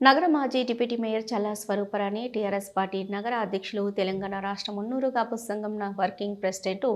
నగర మాజీ deputy mayor Challa Swaruparani TRS party నగర అధ్యక్షులు తెలంగాణ రాష్ట్ర మున్నూరు కాపు సంఘం వర్కింగ్ ప్రెసిడెంట్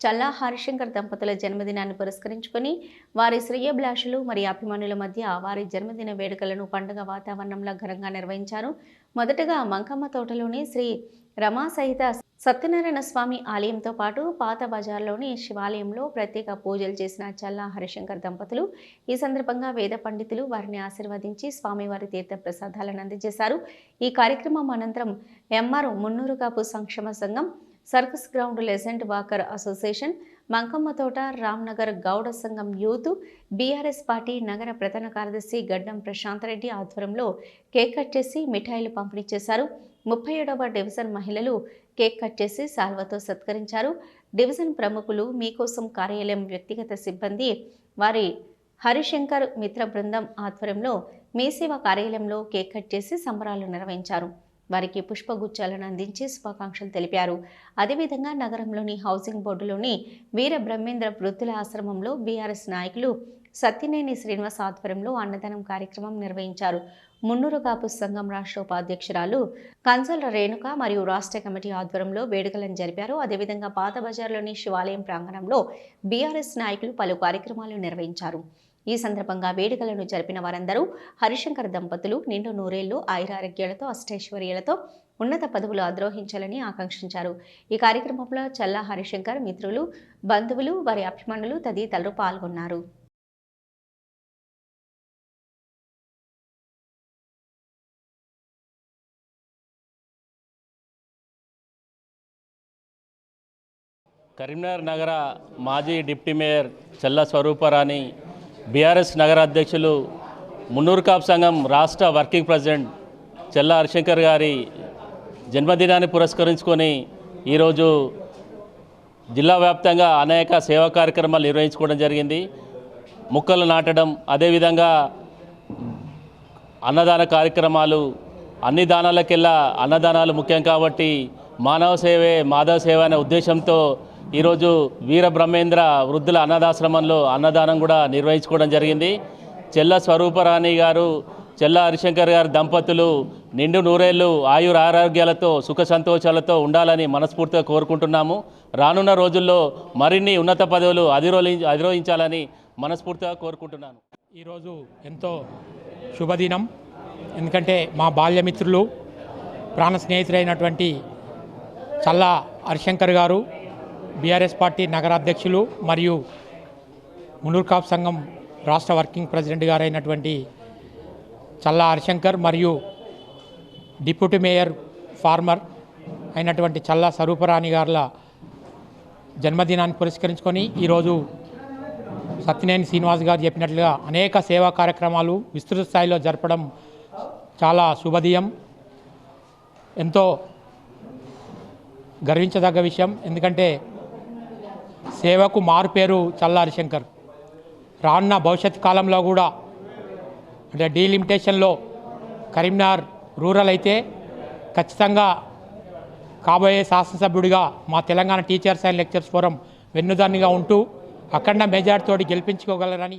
చల్లా హరిశంకర్ దంపతుల జన్మదినాన్ని పురస్కరించుకొని వారి శ్రేయభిలాషులు మరియు అభిమానుల మధ్య వారి జన్మదిన వేడుకలను పండుగ వాతావరణంలో ఘనంగా నిర్వహించారు. మొదటగా మంకమ్మ తోటలోని శ్రీ రమా సహిత సత్యనారాయణ స్వామి ఆలయంతో పాటు పాత బజార్లోని శివాలయంలో ప్రత్యేక పూజలు చేసిన చల్లా హరిశంకర్ దంపతులు ఈ సందర్భంగా వేద పండితులు వారిని ఆశీర్వదించి స్వామివారి తీర్థ ప్రసాదాలను అందజేశారు. ఈ కార్యక్రమం అనంతరం ఎంఆర్ మున్నూరు కాపు సంక్షేమ సంఘం circus ground legend walker association Mankamma Thota Ramnagar Gowda సంఘం యూత్ బీఆర్ఎస్ పార్టీ నగర ప్రధాన కార్యదర్శి గడ్డం ప్రశాంత్ రెడ్డి ఆధ్వర్యంలో కేక్ కట్ చేసి మిఠాయిలు పంపిణీ చేశారు. ముప్పై ఏడవ డివిజన్ మహిళలు కేక్ కట్ చేసి సాల్వతో సత్కరించారు. డివిజన్ ప్రముఖులు మీకోసం కార్యాలయం వ్యక్తిగత సిబ్బంది వారి హరిశంకర్ మిత్ర బృందం ఆధ్వర్యంలో మీ సేవ కార్యాలయంలో కేక్ కట్ చేసి సంబరాలు నిర్వహించారు. వారికి పుష్పగుచ్చాలను అందించి శుభాకాంక్షలు తెలిపారు. అదేవిధంగా నగరంలోని హౌసింగ్ బోర్డులోని వీర బ్రహ్మేంద్ర వృద్ధుల ఆశ్రమంలో బీఆర్ఎస్ నాయకులు సత్యనేని శ్రీనివాస్ ఆధ్వర్యంలో అన్నదానం కార్యక్రమం నిర్వహించారు. మున్నూరు కాపు సంఘం రాష్ట్ర ఉపాధ్యక్షురాలు కన్సల్ రేణుక మరియు రాష్ట్ర కమిటీ ఆధ్వర్యంలో వేడుకలను జరిపారు. అదేవిధంగా పాత బజార్లోని శివాలయం ప్రాంగణంలో బీఆర్ఎస్ నాయకులు పలు కార్యక్రమాలు నిర్వహించారు. ఈ సందర్భంగా వేడుకలను జరిపిన వారందరూ హరిశంకర్ దంపతులు నిండు నూరేళ్ళు ఆయురారోగ్యాలతో అష్టైశ్వర్యాలతో ఉన్నత పదవులు అద్రోహించాలని ఆకాంక్షించారు. ఈ కార్యక్రమంలో చల్లా హరిశంకర్ మిత్రులు బంధువులు వారి అభిమానులు తదితరులు పాల్గొన్నారు. కరీంనగర్ నగర మాజీ డిప్యూటీ మేయర్ చల్ల స్వరూపరాణి బీఆర్ఎస్ నగర అధ్యక్షులు మున్నూరు కాప్ సంఘం రాష్ట్ర వర్కింగ్ ప్రెసిడెంట్ చెల్ల హరిశంకర్ గారి జన్మదినాన్ని పురస్కరించుకొని ఈరోజు జిల్లా వ్యాప్తంగా అనేక సేవా కార్యక్రమాలు నిర్వహించుకోవడం జరిగింది. మొక్కలు నాటడం అదేవిధంగా అన్నదాన కార్యక్రమాలు అన్ని దానాలకెల్లా అన్నదానాలు ముఖ్యం కాబట్టి మానవ సేవే మాధవ సేవ అనే ఉద్దేశంతో ఈరోజు వీర బ్రహ్మేంద్ర వృద్ధుల అన్నదాశ్రమంలో అన్నదానం కూడా నిర్వహించుకోవడం జరిగింది. చెల్ల స్వరూపరాణి గారు చెల్ల హరిశంకర్ గారి దంపతులు నిండు నూరేళ్ళు ఆయుర ఆరోగ్యాలతో సుఖ సంతోషాలతో ఉండాలని మనస్ఫూర్తిగా కోరుకుంటున్నాము. రానున్న రోజుల్లో మరిన్ని ఉన్నత పదవులు అధిరోహి అధిరోహించాలని మనస్ఫూర్తిగా కోరుకుంటున్నాను. ఈరోజు ఎంతో శుభదినం. ఎందుకంటే మా బాల్యమిత్రులు ప్రాణ స్నేహితులైనటువంటి చల్ల హరిశంకర్ గారు బీఆర్ఎస్ పార్టీ నగర అధ్యక్షులు మరియు మునూర్ కాప్ సంఘం రాష్ట్ర వర్కింగ్ ప్రెసిడెంట్ గారైనటువంటి చల్లా హరిశంకర్ మరియు డిప్యూటీ మేయర్ ఫార్మర్ అయినటువంటి చల్లా స్వరూపరాణి గారుల జన్మదినాన్ని పురస్కరించుకొని ఈరోజు సత్యనేని శ్రీనివాస్ గారు చెప్పినట్లుగా అనేక సేవా కార్యక్రమాలు విస్తృత స్థాయిలో జరపడం చాలా శుభదీయం. ఎంతో గర్వించదగ్గ విషయం. ఎందుకంటే సేవకు మారుపేరు చల్లారి శంకర్. రానున్న భవిష్యత్ కాలంలో కూడా అంటే డీలిమిటేషన్లో కరీంనగర్ రూరల్ అయితే ఖచ్చితంగా కాబోయే శాసనసభ్యుడిగా మా Telangana teachers and lecturers forum వెన్నుదాన్నిగా ఉంటూ అఖండ మెజార్టీతో గెలిపించుకోగలరని